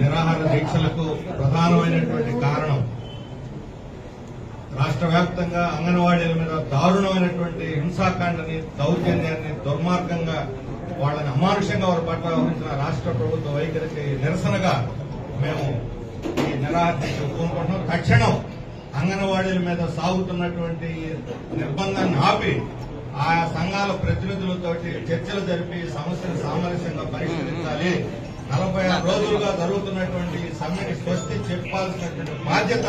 నిరాహార దీక్షలకు ప్రధానమైనటువంటి కారణం రాష్ట్ర వ్యాప్తంగా అంగన్వాడీల మీద దారుణమైనటువంటి హింసాకాండని దౌర్జన్యాన్ని దుర్మార్గంగా వాళ్ళని అమానుషంగా వారి పట్ల వహించిన రాష్ట్ర ప్రభుత్వ వైఖరికి నిరసనగా మేము ఈ నిరాహార దీక్ష కోరుకుంటున్నాం తక్షణం అంగన్వాడీల మీద సాగుతున్నటువంటి నిర్బంధాన్ని ఆపి ఆయా సంఘాల ప్రతినిధులతో చర్చలు జరిపి సమస్యను సామరస్యంగా పరిష్కరించాలి. నలభై ఆరు రోజులుగా జరుగుతున్నటువంటి ఈ సమ్మెని స్వస్తి చెప్పాల్సినటువంటి బాధ్యత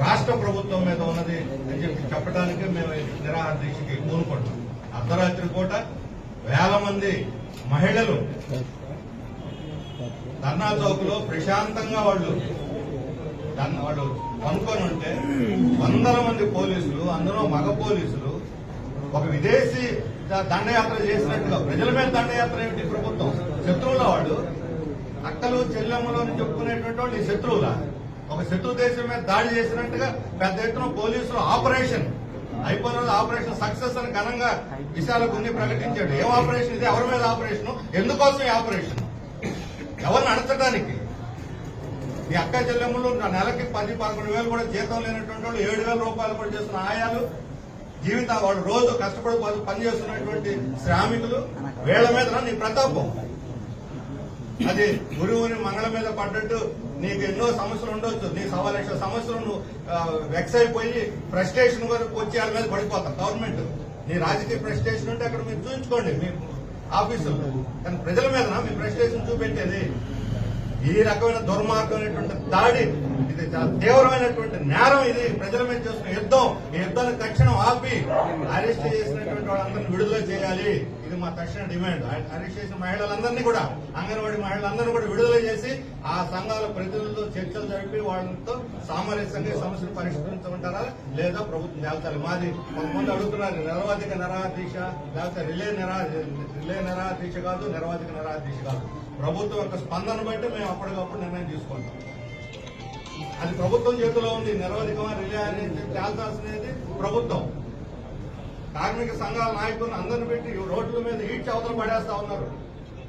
రాష్ట్ర ప్రభుత్వం మీద ఉన్నది అని చెప్పి చెప్పడానికి మేము నిరాహార దీక్షకి పూనుకుంటున్నాం. అర్ధరాత్రి పూట వేల మంది మహిళలు ధర్నా చౌక్లో ప్రశాంతంగా వాళ్ళు వాళ్ళు పనుకొని ఉంటే వందల మంది పోలీసులు అందులో మగ పోలీసులు ఒక విదేశీ దండయాత్ర చేసినట్టుగా ప్రజల మీద దండయాత్ర ఏమిటి ప్రభుత్వం? శత్రువుల వాళ్ళు అక్కలు చెల్లెమ్మలు అని చెప్పుకునేటువంటి వాళ్ళు ఈ శత్రువుల. ఒక శత్రు దేశం మీద దాడి చేసినట్టుగా పెద్ద ఎత్తున పోలీసులు ఆపరేషన్ అయిపోయిన ఆపరేషన్ సక్సెస్ అని ఘనంగా విశాల గుండి ప్రకటించాడు. ఏం ఆపరేషన్? ఇది ఎవరి మీద ఆపరేషన్? ఎందుకోసం ఈ ఆపరేషన్? ఎవరిని అణచడానికి మీ అక్క చెల్లెమ్మలు నా నెలకి పది పదకొండు వేలు కూడా జీతం లేనటువంటి వాళ్ళు ఏడు వేల రూపాయలు కూడా చేస్తున్న ఆయాలు జీవిత వాళ్ళు రోజు కష్టపడి పనిచేస్తున్నటువంటి పని చేస్తున్నటువంటి శ్రామికులు వీళ్ళ మీద నీ ప్రతాపం. అది గురువుని మంగళ మీద పడ్డట్టు నీకు ఎన్నో సమస్యలు ఉండొచ్చు. నీ సవా లక్ష సమస్యలు నువ్వు వెక్స్ అయిపోయి ఫ్రస్ట్రేషన్ వరకు వచ్చి వాళ్ళ మీద పడిపోతావు గవర్నమెంట్ నీ రాజకీయ ఫ్రస్ట్రేషన్ ఉంటే అక్కడ మీరు చూపించుకోండి మీ ఆఫీసులో కానీ ప్రజల మీద మీ ఫ్రస్ట్రేషన్ చూపెట్టేది? ఈ రకమైన దుర్మార్గమైనటువంటి దాడి ఇది చాలా తీవ్రమైనటువంటి నేరం ఇది. ప్రజల మీద చేస్తున్న యుద్ధం. ఈ యుద్ధాన్ని తక్షణం ఆపి అరెస్ట్ చేసినటువంటి వాళ్ళందరినీ విడుదల చేయాలి. ఇది మా తక్షణ డిమాండ్. అరెస్ట్ చేసిన మహిళలందరినీ కూడా అంగన్వాడీ మహిళలందరినీ కూడా విడుదల చేసి ఆ సంఘాల ప్రతినిధులతో చర్చలు జరిపి వాళ్ళతో సామరస్యంగా సమస్యలు పరిష్కరించమంటారా లేదా ప్రభుత్వం తేల్చాలి? మాది కొంతమంది అడుగుతున్నారు నిరవాధిక నిరాహార దీక్ష లేకపోతే రిలే నిరా రిలే నిరాహార దీక్ష కాదు నిరవాధిక నిరాహార కాదు. ప్రభుత్వం యొక్క స్పందన బట్టి మేము అప్పటికప్పుడు నిర్ణయం తీసుకుంటాం. అది ప్రభుత్వం చేతిలో ఉంది. నిరవధికమా రిలే అనేది తేల్చాల్సినది ప్రభుత్వం. కార్మిక సంఘాల నాయకులను అందరిని పెట్టి రోడ్ల మీద ఈడ్చి అవతలు పడేస్తా ఉన్నారు.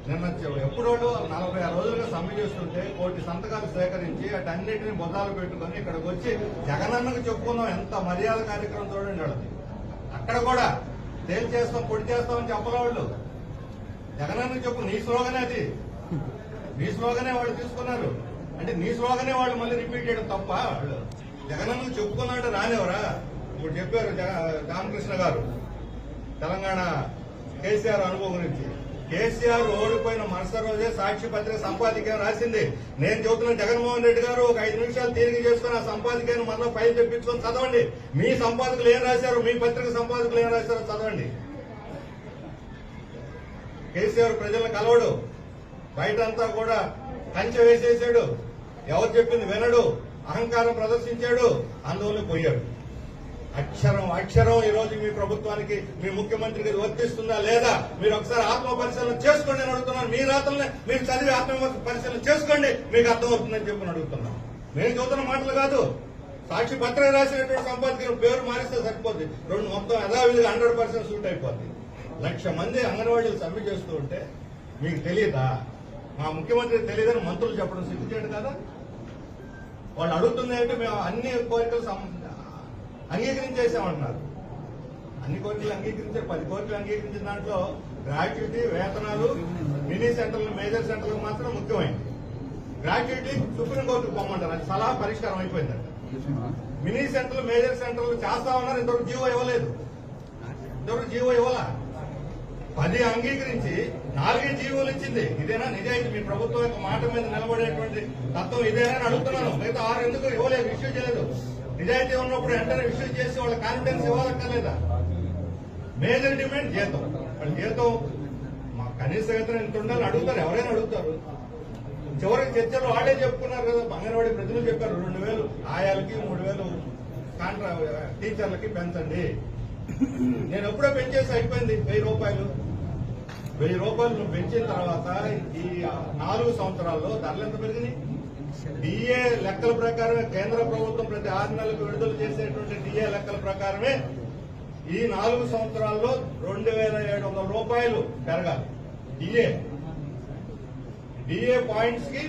నిన్న చె- ఎప్పుడో నలభై ఆరు రోజులుగా సమ్మె చేస్తుంటే కోటి సంతకాలు సేకరించి అటన్నిటిని బొద్దాలు పెట్టుకొని ఇక్కడికి వచ్చి జగనన్నకు చెప్పుకున్నాం ఎంత మర్యాద కార్యక్రమం చూడండి వాళ్ళది అక్కడ కూడా తేల్చేస్తాం పొడి చేస్తామని చెప్పలే వాళ్ళు. జగనన్నకు చెప్పు నీ స్లోగనే అది. నీ స్లోగనే వాళ్ళు తీసుకున్నారు. అంటే నీ స్లోగనే వాళ్ళు మళ్ళీ రిపీట్ చేయడం తప్ప వాళ్ళు జగనన్నకు చెప్పుకున్నాడు రానివరా ఇప్పుడు చెప్పారు రామకృష్ణ గారు. తెలంగాణ కేసీఆర్ అనుభవం గురించి. కేసీఆర్ ఓడిపోయిన మరుసటి రోజే సాక్షి పత్రిక సంపాదిక రాసింది. నేను చెబుతున్న జగన్మోహన్ రెడ్డి గారు ఒక ఐదు నిమిషాలు తీరిక చేసుకుని ఆ సంపాదికను మళ్ళీ ఫైల్ తెప్పించుకొని చదవండి. మీ సంపాదకులు ఏం రాశారు? మీ పత్రిక సంపాదకులు ఏం రాశారో చదవండి. కేసీఆర్ ప్రజలను కలవడు. బయటంతా కూడా కంచె వేసేసాడు. ఎవరు చెప్పింది వినడు. అహంకారం ప్రదర్శించాడు. అందువల్ల పోయాడు. అక్షరం అక్షరం ఈ రోజు మీ ప్రభుత్వానికి మీ ముఖ్యమంత్రికి వర్తిస్తుందా లేదా? మీరు ఒకసారి ఆత్మ పరిశీలన చేసుకోండి అని అడుగుతున్నాను. మీ రాతల్ని మీరు చదివి ఆత్మ పరిశీలన చేసుకోండి. మీకు అర్థమవుతుందని చెప్పి అడుగుతున్నాను నేను చదువుతున్న మాటలు కాదు. సాక్షి పత్రం రాసినటువంటి సంపాదకులు పేరు మారిస్తే సరిపోద్ది. రెండు మొత్తం యథావిధిగా హండ్రెడ్ పర్సెంట్ సూట్ అయిపోద్ది. లక్ష మంది అంగన్వాడీలు సమ్మె చేస్తూ ఉంటే మీకు తెలియదా మా ముఖ్యమంత్రి తెలియదని మంత్రులు చెప్పడం సిగ్గుచేయడు కదా? వాళ్ళు అడుగుతుంది ఏంటంటే మేము అన్ని కోరికలు అంగీకరించేసామంటున్నారు అన్ని కోర్టులు అంగీకరించే పది కోర్టులు అంగీకరించిన దాంట్లో గ్రాట్యుటీ వేతనాలు మినీ సెంటర్లు మేజర్ సెంటర్లు మాత్రం ముఖ్యమైనది గ్రాట్యుటీ సుప్రీంకోర్టుకు పొమ్మంటారు. అది సలహా పరిష్కారం అయిపోయిందంట. మినీ సెంటర్లు మేజర్ సెంటర్లు చేస్తా ఉన్నారు. ఇంతవరకు జీవో ఇవ్వలేదు. ఇంతవరకు జీవో ఇవ్వాల? పది అంగీకరించి నాలుగే జీవోలు ఇచ్చింది. ఇదేనా నిజాయితీ? మీ ప్రభుత్వం యొక్క మాట మీద నిలబడేటువంటి తత్వం ఇదేనా అని అడుగుతున్నాను. మిగతా ఆరు ఎందుకు ఇవ్వలేదు? ఇష్యూ చేయలేదు. నిజాయితీ ఉన్నప్పుడు వెంటనే ఇష్యూ చేసి వాళ్ళ కాన్ఫిడెన్స్ ఇవ్వాలక్కర్లేదా? మేజర్ డిమాండ్ జీతం. వాళ్ళ జీతం మా కనీస గతం ఇంత ఉండాలని అడుగుతారు ఎవరైనా అడుగుతారు. చివరికి చర్చలో వాళ్ళే చెప్పుకున్నారు కదా అంగన్వాడీ ప్రజలు చెప్పారు రెండు వేలు ఆయాలకి మూడు వేలు కాంట్రా టీచర్లకి పెంచండి. నేను ఎప్పుడో పెంచేసి అయిపోయింది వెయ్యి రూపాయలు. వెయ్యి రూపాయలు నువ్వు పెంచిన తర్వాత ఈ నాలుగు సంవత్సరాల్లో ధరలు ఎంత పెరిగినాయి? డిఏ లెక్కల ప్రకారమే కేంద్ర ప్రభుత్వం ప్రతి ఆరు నెలలకు విడుదల చేసేటువంటి డిఏ లెక్కల ప్రకారమే ఈ నాలుగు సంవత్సరాల్లో రెండు వేల ఏడు వందల రూపాయలు పెరగాలి. డిఏ. డిఏ పాయింట్స్కి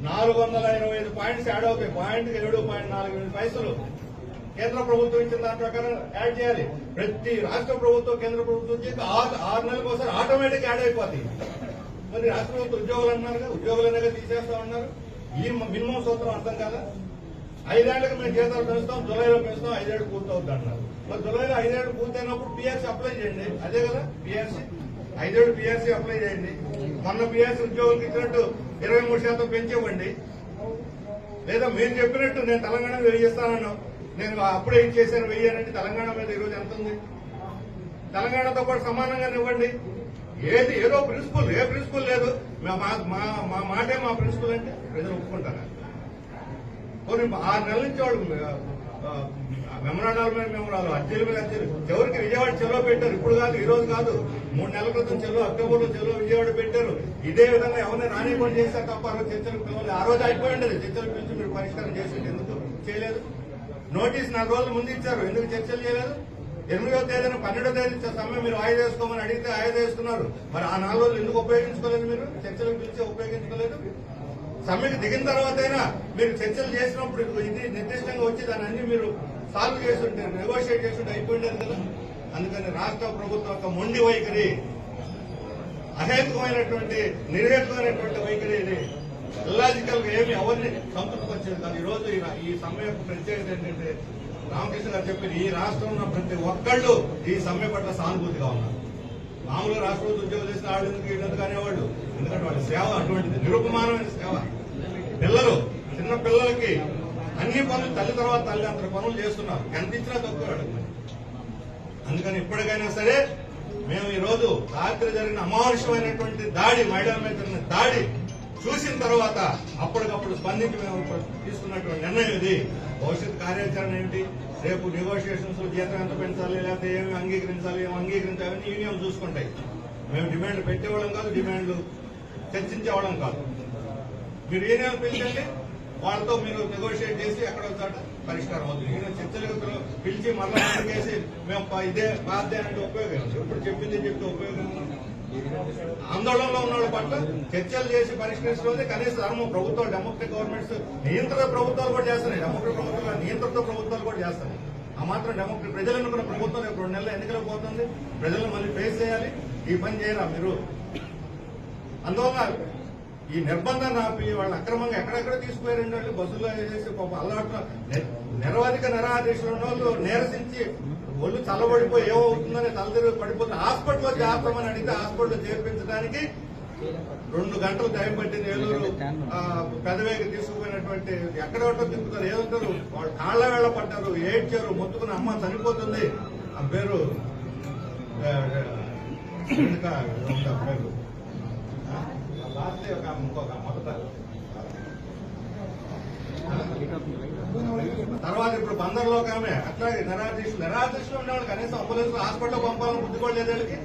నాలుగు వందల ఇరవై ఐదు పాయింట్స్ యాడ్ అవుతాయి. పాయింట్ ఏడు పాయింట్ నాలుగు ఎనిమిది పైసలు. కేంద్ర ప్రభుత్వం ఇచ్చిన దాని ప్రకారం యాడ్ చేయాలి. ప్రతి రాష్ట్ర ప్రభుత్వం కేంద్ర ప్రభుత్వం చేసి ఆరు ఆరు నెలలకు ఒకసారి ఆటోమేటిక్ యాడ్ అయిపోతాయి. మరి రాష్ట్ర ప్రభుత్వ ఉద్యోగులు అన్నారు కదా ఉద్యోగులనే తీసేస్తా ఉన్నారు ఈ మినిమం సూత్రం అర్థం కదా? ఐదేళ్ళకు మేము జీతాలు పెంచుతాం జులైలో పెంచుతాం ఐదేళ్ళు పూర్తవుద్ది అన్నారు మరి జులైలో ఐదేళ్ళు పూర్తయినప్పుడు పిఎస్సీ అప్లై చేయండి. అదే కదా పిఎస్సీ ఐదేళ్ళు పిఎస్సీ అప్లై చేయండి. మొన్న పిఎస్సీ ఉద్యోగులకు ఇచ్చినట్టు ఇరవై మూడు శాతం పెంచివ్వండి. లేదా మీరు చెప్పినట్టు నేను తెలంగాణ వెయ్యి చేస్తానన్నా నేను అప్పుడే ఏం చేశాను తెలంగాణ మీద ఈరోజు ఎంత ఉంది? తెలంగాణతో పాటు సమానంగా ఇవ్వండి. ఏది ఏదో ప్రిన్సిపల్ ఏ ప్రిన్సిపల్ లేదు. మా- మాటే మా ప్రిన్సిపల్ అంటే ప్రజలు ఒప్పుకుంటారా? కొన్ని ఆరు నెలల నుంచి వాడు మెమరాండాల మీద మెమరాలు అర్జీల మీద అర్జీలు ఎవరికి విజయవాడ చెలో పెట్టారు. ఇప్పుడు కాదు ఈ రోజు కాదు. మూడు నెలల క్రితం చెలో అక్టోబర్లో చెరువు విజయవాడ పెట్టారు. ఇదే విధంగా ఎవరిని రానివ్వండి చేశారు తప్ప ఆ రోజు చర్చలకు పిలవాలి. ఆ రోజు అయిపోయి ఉండేది. చర్చలు పిలిచి మీరు పరిష్కారం చేసి ఎందుకు చేయలేదు. నోటీస్ నాలుగు రోజుల ముందు ఇచ్చారు. ఎందుకు చర్చలు చేయలేదు? ఎనిమిదో తేదీన పన్నెండో తేదీ సమయం మీరు ఆయుధ వేసుకోమని అడిగితే ఆయుధ వేసుకున్నారు మరి ఆ నాలుగు రోజులు ఎందుకు ఉపయోగించుకోలేదు మీరు? చర్చలకు పిలిచి ఉపయోగించుకోలేదు? సమ్మెకు దిగిన తర్వాతైనా మీరు చర్చలు చేసినప్పుడు ఇది నిర్దిష్టంగా వచ్చి దాన్ని అన్ని మీరు సాల్వ్ చేస్తుంటే నెగోషియేట్ చేస్తుంటే అయిపోయిండేది కదా. అందుకని రాష్ట్ర ప్రభుత్వం యొక్క మొండి వైఖరి అహేతుకమైనటువంటి నిర్హేతుకమైనటువంటి వైఖరి ఇది. ఇల్లాజికల్గా ఏమి ఎవరిని సంతృప్తిపరిచేది కాదు. ఈ రోజు ఈ ఈ సమ్మె యొక్క ప్రత్యేకత ఏంటంటే రామకృష్ణ గారు చెప్పిన ఈ రాష్ట్రంలో ఉన్న ప్రతి ఒక్కళ్ళు ఈ సమ్మె పట్ల సానుభూతిగా ఉన్నారు. మామూలుగా రాష్ట్ర ప్రభుత్వ చేసిన వాళ్ళు ఎందుకు ఎందుకు అనేవాళ్ళు ఎందుకంటే వాళ్ళ సేవ అటువంటిది నిరుపమానమైన సేవ. పిల్లలు చిన్న పిల్లలకి అన్ని పనులు తల్లి తర్వాత తల్లి అంత పనులు చేస్తున్నారు. ఎంత ఇచ్చినా తక్కువ వాళ్ళకి. అందుకని ఇప్పటికైనా సరే మేము ఈ రోజు రాత్రి జరిగిన అమానుషమైనటువంటి దాడి మహిళల మీద జరిగిన దాడి చూసిన తర్వాత అప్పటికప్పుడు స్పందించి మేము తీసుకున్నటువంటి నిర్ణయం ఇది. భవిష్యత్ కార్యాచరణ ఏంటి? రేపు నెగోషియేషన్స్ జీతం ఎంత పెంచాలి లేకపోతే ఏమి అంగీకరించాలి ఏమి అంగీకరించాలని యూనియన్ చూసుకుంటాయి. మేము డిమాండ్లు పెట్టేవాళ్ళం కాదు డిమాండ్లు చర్చించేవాళ్ళం కాదు. మీరు యూనియన్ పిలిచండి వాళ్ళతో మీరు నెగోషియేట్ చేసి ఎక్కడ చోట పరిష్కారం అవుతుంది. యూనియన్ చర్చలకు పిలిచి మళ్ళీ చేసి మేము ఇదే బాధ్యత అంటే ఉపయోగం. ఎప్పుడు ఇప్పుడు చెప్పింది చెప్తే ఉపయోగం. ఆందోళనలో ఉన్న వాళ్ళ పట్ల చర్చలు చేసి పరిష్కరించడం కనీస ధర్మం ప్రభుత్వాలు డెమోక్రటిక్ గవర్నమెంట్స్ నియంత్రణ ప్రభుత్వాలు కూడా చేస్తున్నాయి. డెమోక్రటిక్ ప్రభుత్వాలు నియంత్రణతో ప్రభుత్వాలు కూడా చేస్తున్నాయి. ఆ మాత్రం డెమోక్రటిక్ ప్రజలు అనుకున్న ప్రభుత్వం రేపు రెండు నెలలు ఎన్నికలకు పోతుంది. ప్రజలను మళ్ళీ ఫేస్ చేయాలి. ఈ పని చేయరా మీరు. అందువల్ల ఈ నిర్బంధాన్ని ఆపి వాళ్ళు అక్రమంగా ఎక్కడెక్కడ తీసుకుపోయి రెండు వాళ్ళు బస్సులో వేసేసి పాప అలవాటు నిరవధిక నిరాదేశంలో వాళ్ళు నీరసించి ఒళ్ళు చల్లబడిపోయి ఏమవుతుందని తలదిరిగి పడిపోతే హాస్పిటల్లో చేస్తామని అడిగితే హాస్పిటల్లో చేర్పించడానికి రెండు గంటలు టైం పట్టింది ఏలూరు ఆ, పెదవేగి తీసుకుపోయినటువంటి ఎక్కడెక్కడో తిప్పుతారు ఏదంటారు వాళ్ళు కాళ్ళ వేళ పడ్డారు ఏడ్చారు మొత్తుకుని అమ్మ చనిపోతుంది ఆ పేరు ఉంది ఒక ఇంకొక మొదట. తర్వాత ఇప్పుడు బందర్లో ఒక ఆమె అట్లాగే నిరాదీశులు నిరాదీక్షలో ఉండేవాళ్ళు కనీసం అంబులెన్స్ హాస్పిటల్ పంపాలని గుర్తుకోలేదు కూడా లేదు వీళ్ళకి.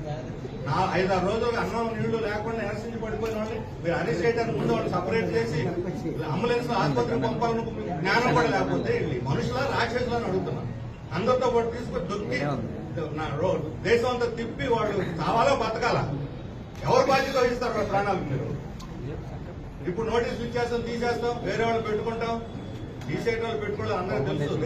నా ఐదారు రోజులు అన్నం నీళ్ళు లేకుండా నిరసించి పడిపోయిన వాళ్ళని మీరు అరెస్ట్ చేయడానికి ముందు వాళ్ళు సపరేట్ చేసి అంబులెన్స్ ఆసుపత్రికి పంపాలని జ్ఞానం కూడా లేకపోతే వీళ్ళు మనుషుల రాక్షసులని అడుగుతున్నాను అందరితో పాటు తీసుకొని దొక్కి నా రోడ్ దేశం అంతా తిప్పి వాళ్ళు కావాలో బతకాల? ఎవరు బాధ్యత వహిస్తారు ప్రాణాలు మీరు? ఇప్పుడు నోటీస్ ఇచ్చేస్తాం తీసేస్తాం వేరే వాళ్ళు పెట్టుకుంటాం. తీసేట వాళ్ళు పెట్టుకోవాలి అందరూ తెలుసు.